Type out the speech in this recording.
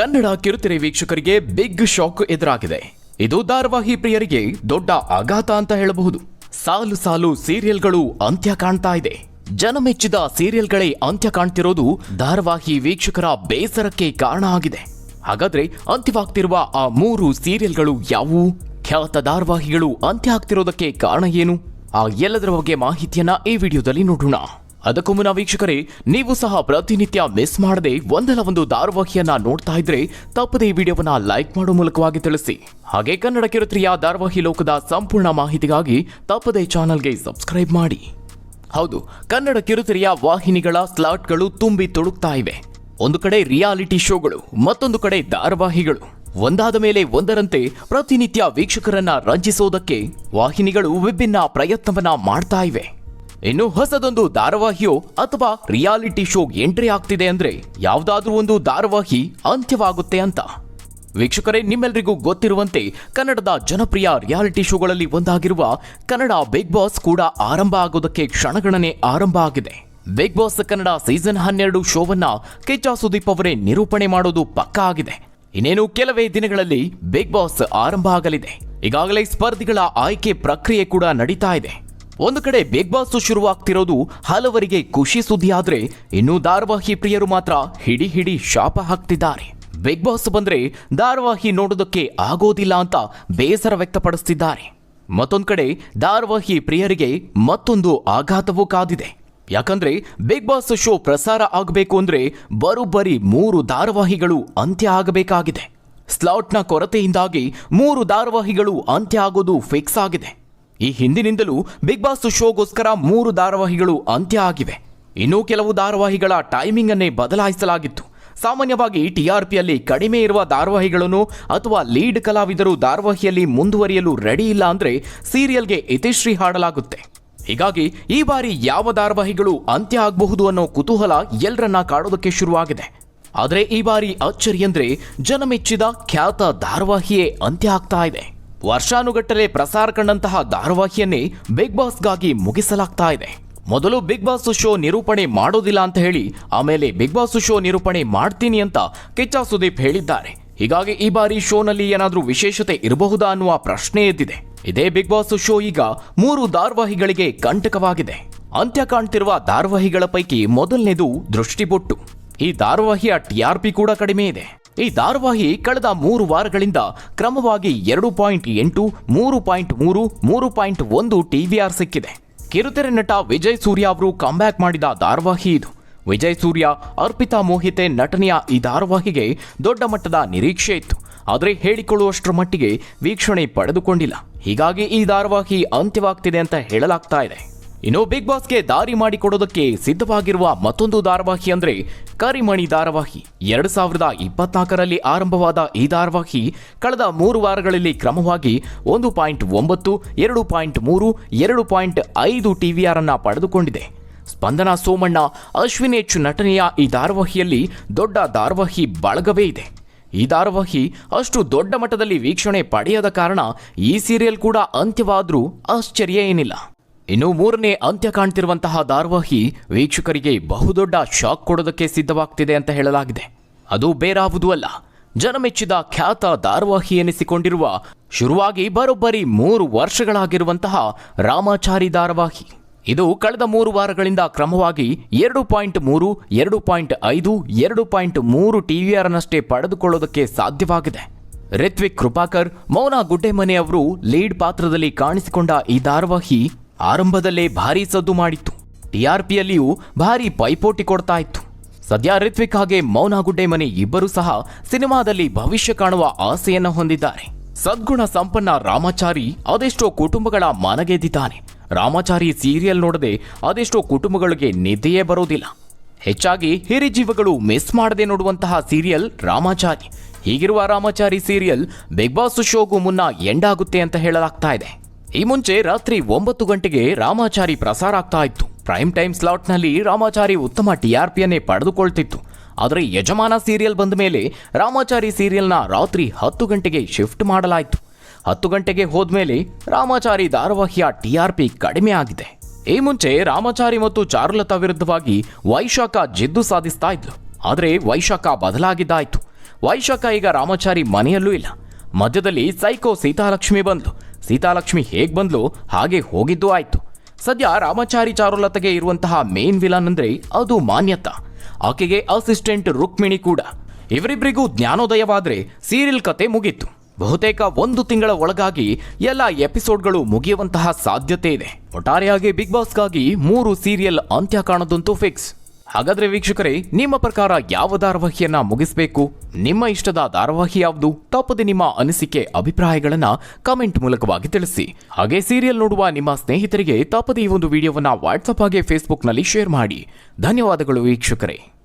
ಕನ್ನಡ ಕಿರುತೆರೆ ವೀಕ್ಷಕರಿಗೆ big shock ಎದುರಾಗಿದೆ. ಇದು ಧಾರಾವಾಹಿ ಪ್ರಿಯರಿಗೆ ದೊಡ್ಡ ಆಘಾತ ಅಂತ ಹೇಳಬಹುದು. ಸಾಲು ಸಾಲು ಸೀರಿಯಲ್ಗಳು ಅಂತ್ಯ ಕಾಣ್ತಾ ಇದೆ. ಜನಮೆಚ್ಚಿದ ಸೀರಿಯಲ್ಗಳೇ ಅಂತ್ಯ ಕಾಣ್ತಿರೋದು ಧಾರಾವಾಹಿ ವೀಕ್ಷಕರ ಬೇಸರಕ್ಕೆ ಕಾರಣ ಆಗಿದೆ. ಹಾಗಾದ್ರೆ ಅಂತ್ಯವಾಗ್ತಿರುವ ಆ ಮೂರು ಸೀರಿಯಲ್ಗಳು ಯಾವುವು? ಖ್ಯಾತ ಧಾರಾವಾಹಿಗಳು ಅಂತ್ಯ ಆಗ್ತಿರೋದಕ್ಕೆ ಕಾರಣ ಏನು? ಆ ಎಲ್ಲದರ ಬಗ್ಗೆ ಮಾಹಿತಿಯನ್ನ ಈ ವಿಡಿಯೋದಲ್ಲಿ ನೋಡೋಣ. ಅದಕ್ಕೂ ಮುನ್ನ ವೀಕ್ಷಕರೇ, ನೀವು ಸಹ ಪ್ರತಿನಿತ್ಯ ಮಿಸ್ ಮಾಡದೆ ಒಂದಲ್ಲ ಒಂದು ಧಾರಾವಾಹಿಯನ್ನ ನೋಡ್ತಾ ಇದ್ರೆ ತಪ್ಪದೆ ಈ ವಿಡಿಯೋವನ್ನ ಲೈಕ್ ಮಾಡೋ ಮೂಲಕವಾಗಿ ತಿಳಿಸಿ. ಹಾಗೆ ಕನ್ನಡ ಕಿರುತ್ರಿಯ ಧಾರಾವಾಹಿ ಲೋಕದ ಸಂಪೂರ್ಣ ಮಾಹಿತಿಗಾಗಿ ತಪ್ಪದೆ ಚಾನಲ್ಗೆ ಸಬ್ಸ್ಕ್ರೈಬ್ ಮಾಡಿ. ಹೌದು, ಕನ್ನಡ ಕಿರುತೆರೆಯ ವಾಹಿನಿಗಳ ಸ್ಲಾಟ್ಗಳು ತುಂಬಿ ತುಳುಕ್ತಾ ಇವೆ. ಒಂದು ಕಡೆ ರಿಯಾಲಿಟಿ ಶೋಗಳು ಮತ್ತೊಂದು ಕಡೆ ಧಾರಾವಾಹಿಗಳು. ಒಂದಾದ ಮೇಲೆ ಒಂದರಂತೆ ಪ್ರತಿನಿತ್ಯ ವೀಕ್ಷಕರನ್ನ ರಂಜಿಸೋದಕ್ಕೆ ವಾಹಿನಿಗಳು ವಿಭಿನ್ನ ಪ್ರಯತ್ನವನ್ನ ಮಾಡ್ತಾ ಇವೆ. ಇನ್ನು ಹೊಸದೊಂದು ಧಾರಾವಾಹಿಯೋ ಅಥವಾ ರಿಯಾಲಿಟಿ ಶೋ ಎಂಟ್ರಿ ಆಗ್ತಿದೆ ಅಂದ್ರೆ ಯಾವ್ದಾದ್ರೂ ಒಂದು ಧಾರಾವಾಹಿ ಅಂತ್ಯವಾಗುತ್ತೆ ಅಂತ. ವೀಕ್ಷಕರೇ ನಿಮ್ಮೆಲ್ಲರಿಗೂ ಗೊತ್ತಿರುವಂತೆ ಕನ್ನಡದ ಜನಪ್ರಿಯ ರಿಯಾಲಿಟಿ ಶೋಗಳಲ್ಲಿ ಒಂದಾಗಿರುವ ಕನ್ನಡ ಬಿಗ್ ಬಾಸ್ ಕೂಡ ಆರಂಭ ಆಗೋದಕ್ಕೆ ಕ್ಷಣಗಣನೆ ಆರಂಭ ಆಗಿದೆ. ಬಿಗ್ ಬಾಸ್ ಕನ್ನಡ ಸೀಸನ್ ಹನ್ನೆರಡು ಶೋವನ್ನ ಕಿಚ್ಚ ಸುದೀಪ್ ಅವರೇ ನಿರೂಪಣೆ ಮಾಡೋದು ಪಕ್ಕಾ ಆಗಿದೆ. ಇನ್ನೇನು ಕೆಲವೇ ದಿನಗಳಲ್ಲಿ ಬಿಗ್ ಬಾಸ್ ಆರಂಭ ಆಗಲಿದೆ. ಈಗಾಗಲೇ ಸ್ಪರ್ಧಿಗಳ ಆಯ್ಕೆ ಪ್ರಕ್ರಿಯೆ ಕೂಡ ನಡೀತಾ ಇದೆ. ಒಂದು ಕಡೆ ಬಿಗ್ ಬಾಸ್ ಶುರುವಾಗ್ತಿರೋದು ಹಲವರಿಗೆ ಖುಷಿ ಸುದ್ದಿ ಆದ್ರೆ ಇನ್ನು ಧಾರಾವಾಹಿ ಪ್ರಿಯರು ಮಾತ್ರ ಹಿಡಿ ಹಿಡಿ ಶಾಪ ಹಾಕ್ತಿದ್ದಾರೆ. ಬಿಗ್ ಬಾಸ್ ಬಂದ್ರೆ ಧಾರಾವಾಹಿ ನೋಡೋದಕ್ಕೆ ಆಗೋದಿಲ್ಲ ಅಂತ ಬೇಸರ ವ್ಯಕ್ತಪಡಿಸ್ತಿದ್ದಾರೆ. ಮತ್ತೊಂದು ಕಡೆ ಧಾರಾವಾಹಿ ಪ್ರಿಯರಿಗೆ ಮತ್ತೊಂದು ಆಘಾತವೂ ಕಾದಿದೆ. ಯಾಕಂದ್ರೆ ಬಿಗ್ ಬಾಸ್ ಶೋ ಪ್ರಸಾರ ಆಗಬೇಕು ಅಂದ್ರೆ ಬರೋಬ್ಬರಿ ಮೂರು ಧಾರಾವಾಹಿಗಳು ಅಂತ್ಯ ಆಗಬೇಕಾಗಿದೆ. ಸ್ಲಾಟ್ನ ಕೊರತೆಯಿಂದಾಗಿ ಮೂರು ಧಾರಾವಾಹಿಗಳು ಅಂತ್ಯ ಆಗೋದು ಫಿಕ್ಸ್ ಆಗಿದೆ. ಈ ಹಿಂದಿನಿಂದಲೂ ಬಿಗ್ ಬಾಸ್ ಶೋಗೋಸ್ಕರ ಮೂರು ಧಾರಾವಾಹಿಗಳು ಅಂತ್ಯ ಆಗಿವೆ. ಇನ್ನೂ ಕೆಲವು ಧಾರಾವಾಹಿಗಳ ಟೈಮಿಂಗ್ ಅನ್ನೇ ಬದಲಾಯಿಸಲಾಗಿತ್ತು. ಸಾಮಾನ್ಯವಾಗಿ ಟಿಆರ್ಪಿಯಲ್ಲಿ ಕಡಿಮೆ ಇರುವ ಧಾರಾವಾಹಿಗಳನ್ನು ಅಥವಾ ಲೀಡ್ ಕಲಾವಿದರು ಧಾರಾವಾಹಿಯಲ್ಲಿ ಮುಂದುವರಿಯಲು ರೆಡಿ ಇಲ್ಲ ಅಂದ್ರೆ ಸೀರಿಯಲ್ಗೆ ಇತಿಶ್ರೀ ಹಾಡಲಾಗುತ್ತೆ. ಹೀಗಾಗಿ ಈ ಬಾರಿ ಯಾವ ಧಾರಾವಾಹಿಗಳು ಅಂತ್ಯ ಆಗಬಹುದು ಅನ್ನೋ ಕುತೂಹಲ ಎಲ್ಲರನ್ನ ಕಾಡೋದಕ್ಕೆ ಶುರುವಾಗಿದೆ. ಆದರೆ ಈ ಬಾರಿ ಅಚ್ಚರಿ ಅಂದ್ರೆ ಜನಮೆಚ್ಚಿದ ಖ್ಯಾತ ಧಾರಾವಾಹಿಯೇ ಅಂತ್ಯ ಆಗ್ತಾ ಇದೆ. ವರ್ಷಾನುಗಟ್ಟಲೆ ಪ್ರಸಾರ ಕಂಡಂತಹ ಧಾರಾವಾಹಿಯನ್ನೇ ಬಿಗ್ ಬಾಸ್ಗಾಗಿ ಮುಗಿಸಲಾಗ್ತಾ ಇದೆ. ಮೊದಲು ಬಿಗ್ ಬಾಸ್ ಶೋ ನಿರೂಪಣೆ ಮಾಡೋದಿಲ್ಲ ಅಂತ ಹೇಳಿ, ಆಮೇಲೆ ಬಿಗ್ ಬಾಸ್ ಶೋ ನಿರೂಪಣೆ ಮಾಡ್ತೀನಿ ಅಂತ ಕಿಚ್ಚ ಸುದೀಪ್ ಹೇಳಿದ್ದಾರೆ. ಹೀಗಾಗಿ ಈ ಬಾರಿ ಶೋನಲ್ಲಿ ಏನಾದರೂ ವಿಶೇಷತೆ ಇರಬಹುದಾ ಅನ್ನುವ ಪ್ರಶ್ನೆ ಎದ್ದಿದೆ. ಇದೇ ಬಿಗ್ ಬಾಸ್ ಶೋ ಈಗ ಮೂರು ಧಾರಾವಾಹಿಗಳಿಗೆ ಕಂಟಕವಾಗಿದೆ. ಅಂತ್ಯ ಕಾಣ್ತಿರುವ ಧಾರಾವಾಹಿಗಳ ಪೈಕಿ ಮೊದಲನೇದು ದೃಷ್ಟಿಬೊಟ್ಟು. ಈ ಧಾರಾವಾಹಿಯ ಟಿಆರ್ಪಿ ಕೂಡ ಕಡಿಮೆ ಇದೆ. ಈ ಧಾರಾವಾಹಿ ಕಳೆದ ಮೂರು ವಾರಗಳಿಂದ ಕ್ರಮವಾಗಿ ಎರಡು ಪಾಯಿಂಟ್ ಎಂಟು, ಮೂರು ಪಾಯಿಂಟ್ ಮೂರು ಮೂರು ಪಾಯಿಂಟ್ ಒಂದು ಟಿವಿಆರ್ ಸಿಕ್ಕಿದೆ. ಕಿರುತೆರೆ ನಟ ವಿಜಯ್ ಸೂರ್ಯ ಅವರು ಕಂಬ್ಯಾಕ್ ಮಾಡಿದ ಧಾರಾವಾಹಿ ಇದು. ವಿಜಯ್ ಸೂರ್ಯ, ಅರ್ಪಿತಾ ಮೋಹಿತೆ ನಟನೆಯ ಈ ಧಾರಾವಾಹಿಗೆ ದೊಡ್ಡ ಮಟ್ಟದ ನಿರೀಕ್ಷೆ ಇತ್ತು. ಆದರೆ ಹೇಳಿಕೊಳ್ಳುವಷ್ಟರ ಮಟ್ಟಿಗೆ ವೀಕ್ಷಣೆ ಪಡೆದುಕೊಂಡಿಲ್ಲ. ಹೀಗಾಗಿ ಈ ಧಾರಾವಾಹಿ ಅಂತ್ಯವಾಗ್ತಿದೆ ಅಂತ ಹೇಳಲಾಗ್ತಾ ಇದೆ. ಇನ್ನು ಬಿಗ್ ಬಾಸ್ಗೆ ದಾರಿ ಮಾಡಿಕೊಡೋದಕ್ಕೆ ಸಿದ್ಧವಾಗಿರುವ ಮತ್ತೊಂದು ಧಾರಾವಾಹಿ ಅಂದರೆ ಕರಿಮಣಿ ಧಾರಾವಾಹಿ. ಎರಡು ಸಾವಿರದ ಇಪ್ಪತ್ನಾಲ್ಕರಲ್ಲಿ ಆರಂಭವಾದ ಈ ಧಾರಾವಾಹಿ ಕಳೆದ ಮೂರು ವಾರಗಳಲ್ಲಿ ಕ್ರಮವಾಗಿ ಒಂದು ಪಾಯಿಂಟ್ ಒಂಬತ್ತು, ಎರಡು ಪಾಯಿಂಟ್ ಮೂರು, ಎರಡು ಪಾಯಿಂಟ್ ಐದು ಟಿವಿಆರ್ ಅನ್ನು ಪಡೆದುಕೊಂಡಿದೆ. ಸ್ಪಂದನ ಸೋಮಣ್ಣ, ಅಶ್ವಿನ್ ಎಚ್ ನಟನೆಯ ಈ ಧಾರಾವಾಹಿಯಲ್ಲಿ ದೊಡ್ಡ ಧಾರಾವಾಹಿ ಬಳಗವೇ ಇದೆ. ಈ ಧಾರಾವಾಹಿ ಅಷ್ಟು ದೊಡ್ಡ ಮಟ್ಟದಲ್ಲಿ ವೀಕ್ಷಣೆ ಪಡೆಯದ ಕಾರಣ ಈ ಸೀರಿಯಲ್ ಕೂಡ ಅಂತ್ಯವಾದರೂ ಆಶ್ಚರ್ಯ ಏನಿಲ್ಲ. ಇನ್ನು ಮೂರನೇ ಅಂತ್ಯ ಕಾಣ್ತಿರುವಂತಹ ಧಾರಾವಾಹಿ ವೀಕ್ಷಕರಿಗೆ ಬಹುದೊಡ್ಡ ಶಾಕ್ ಕೊಡೋದಕ್ಕೆ ಸಿದ್ಧವಾಗ್ತಿದೆ ಅಂತ ಹೇಳಲಾಗಿದೆ. ಅದು ಬೇರಾವುದೂ ಅಲ್ಲ. ಜನಮೆಚ್ಚಿದ ಖ್ಯಾತ ಧಾರಾವಾಹಿ ಎನಿಸಿಕೊಂಡಿರುವ ಶುರುವಾಗಿ ಬರೋಬ್ಬರಿ ಮೂರು ವರ್ಷಗಳಾಗಿರುವಂತಹ ರಾಮಾಚಾರಿ ಧಾರಾವಾಹಿ. ಇದು ಕಳೆದ ಮೂರು ವಾರಗಳಿಂದ ಕ್ರಮವಾಗಿ ಎರಡು ಪಾಯಿಂಟ್ ಮೂರು, ಎರಡು ಪಾಯಿಂಟ್ ಐದು, ಎರಡು ಪಾಯಿಂಟ್ ಮೂರು ಟಿವಿಆರ್ನಷ್ಟೇ ಪಡೆದುಕೊಳ್ಳೋದಕ್ಕೆ ಸಾಧ್ಯವಾಗಿದೆ. ರಿತ್ವಿಕ್ ಕೃಪಾಕರ್, ಮೌನ ಗುಡ್ಡೆಮನೆ ಅವರು ಲೀಡ್ ಪಾತ್ರದಲ್ಲಿ ಕಾಣಿಸಿಕೊಂಡ ಈ ಧಾರಾವಾಹಿ ಆರಂಭದಲ್ಲೇ ಭಾರೀ ಸದ್ದು ಮಾಡಿತ್ತು. ಟಿಆರ್ಪಿಯಲ್ಲಿಯೂ ಭಾರೀ ಪೈಪೋಟಿ ಕೊಡ್ತಾ ಇತ್ತು. ಸದ್ಯ ರಿತ್ವಿಕ್ ಹಾಗೆ ಮೌನ ಗುಡ್ಡೆಮನೆ ಇಬ್ಬರೂ ಸಹ ಸಿನಿಮಾದಲ್ಲಿ ಭವಿಷ್ಯ ಕಾಣುವ ಆಸೆಯನ್ನು ಹೊಂದಿದ್ದಾರೆ. ಸದ್ಗುಣ ಸಂಪನ್ನ ರಾಮಾಚಾರಿ ಅದೆಷ್ಟೋ ಕುಟುಂಬಗಳ ಮನಗೆದ್ದಿದ್ದಾನೆ. ರಾಮಾಚಾರಿ ಸೀರಿಯಲ್ ನೋಡದೆ ಅದೆಷ್ಟೋ ಕುಟುಂಬಗಳಿಗೆ ನಿದ್ದೆಯೇ ಬರೋದಿಲ್ಲ. ಹೆಚ್ಚಾಗಿ ಹಿರಿಜೀವಗಳು ಮಿಸ್ ಮಾಡದೆ ನೋಡುವಂತಹ ಸೀರಿಯಲ್ ರಾಮಾಚಾರಿ. ಹೀಗಿರುವ ರಾಮಾಚಾರಿ ಸೀರಿಯಲ್ ಬಿಗ್ ಬಾಸ್ ಶೋಗೂ ಮುನ್ನ ಎಂಡಾಗುತ್ತೆ ಅಂತ ಹೇಳಲಾಗ್ತಾ ಇದೆ. ಈ ಮುಂಚೆ ರಾತ್ರಿ ಒಂಬತ್ತು ಗಂಟೆಗೆ ರಾಮಾಚಾರಿ ಪ್ರಸಾರ ಆಗ್ತಾ ಇತ್ತು. ಪ್ರೈಮ್ ಟೈಮ್ ಸ್ಲಾಟ್ನಲ್ಲಿ ರಾಮಾಚಾರಿ ಉತ್ತಮ ಟಿಆರ್ಪಿಯನ್ನೇ ಪಡೆದುಕೊಳ್ತಿತ್ತು. ಆದರೆ ಯಜಮಾನ ಸೀರಿಯಲ್ ಬಂದ ಮೇಲೆ ರಾಮಾಚಾರಿ ಸೀರಿಯಲ್ನ ರಾತ್ರಿ ಹತ್ತು ಗಂಟೆಗೆ ಶಿಫ್ಟ್ ಮಾಡಲಾಯಿತು. ಹತ್ತು ಗಂಟೆಗೆ ಹೋದ್ಮೇಲೆ ರಾಮಾಚಾರಿ ಧಾರಾವಾಹಿಯ ಟಿಆರ್ಪಿ ಕಡಿಮೆ ಆಗಿದೆ. ಈ ಮುಂಚೆ ರಾಮಾಚಾರಿ ಮತ್ತು ಚಾರುಲತಾ ವಿರುದ್ಧವಾಗಿ ವೈಶಾಖ ಜಿದ್ದು ಸಾಧಿಸ್ತಾ ಇದ್ಲು. ಆದರೆ ವೈಶಾಖ ಬದಲಾಗಿದ್ದಾಯಿತು. ವೈಶಾಖ ಈಗ ರಾಮಾಚಾರಿ ಮನೆಯಲ್ಲೂ ಇಲ್ಲ. ಮಧ್ಯದಲ್ಲಿ ಸೈಕೋ ಸೀತಾಲಕ್ಷ್ಮಿ ಬಂದ್ಲು. ಸೀತಾಲಕ್ಷ್ಮಿ ಹೇಗೆ ಬಂದ್ಲು, ಹಾಗೆ ಹೋಗಿದ್ದು ಆಯ್ತು. ಸದ್ಯ ರಾಮಾಚಾರಿ ಚಾರುಲತೆಗೆ ಇರುವಂತಹ ಮೇನ್ ವಿಲನ್ ಅಂದ್ರೆ ಅದು ಮಾನ್ಯತ. ಆಕೆಗೆ ಅಸಿಸ್ಟೆಂಟ್ ರುಕ್ಮಿಣಿ ಕೂಡ. ಇವರಿಬ್ಬರಿಗೂ ಜ್ಞಾನೋದಯವಾದ್ರೆ ಸೀರಿಯಲ್ ಕತೆ ಮುಗೀತು. ಬಹುತೇಕ ಒಂದು ತಿಂಗಳ ಒಳಗಾಗಿ ಎಲ್ಲ ಎಪಿಸೋಡ್ಗಳು ಮುಗಿಯುವಂತಹ ಸಾಧ್ಯತೆ ಇದೆ. ಒಟ್ಟಾರೆಯಾಗಿ ಬಿಗ್ ಬಾಸ್ಗಾಗಿ ಮೂರು ಸೀರಿಯಲ್ ಅಂತ್ಯ ಕಾಣದಂತೂ ಫಿಕ್ಸ್ ಹಾಗಾದ್ರೆ ವೀಕ್ಷಕರೇ, ನಿಮ್ಮ ಪ್ರಕಾರ ಯಾವ ಧಾರಾವಾಹಿಯನ್ನ ಮುಗಿಸಬೇಕು? ನಿಮ್ಮ ಇಷ್ಟದ ಧಾರಾವಾಹಿ ಯಾವುದು? ತಪ್ಪದೆ ನಿಮ್ಮ ಅನಿಸಿಕೆ, ಅಭಿಪ್ರಾಯಗಳನ್ನ ಕಮೆಂಟ್ ಮೂಲಕವಾಗಿ ತಿಳಿಸಿ. ಹಾಗೆ ಸೀರಿಯಲ್ ನೋಡುವ ನಿಮ್ಮ ಸ್ನೇಹಿತರಿಗೆ ತಪ್ಪದೆ ಈ ಒಂದು ವಿಡಿಯೋವನ್ನ ವಾಟ್ಸಪ್ ಹಾಗೆ ಫೇಸ್ಬುಕ್ನಲ್ಲಿ ಶೇರ್ ಮಾಡಿ. ಧನ್ಯವಾದಗಳು ವೀಕ್ಷಕರೇ.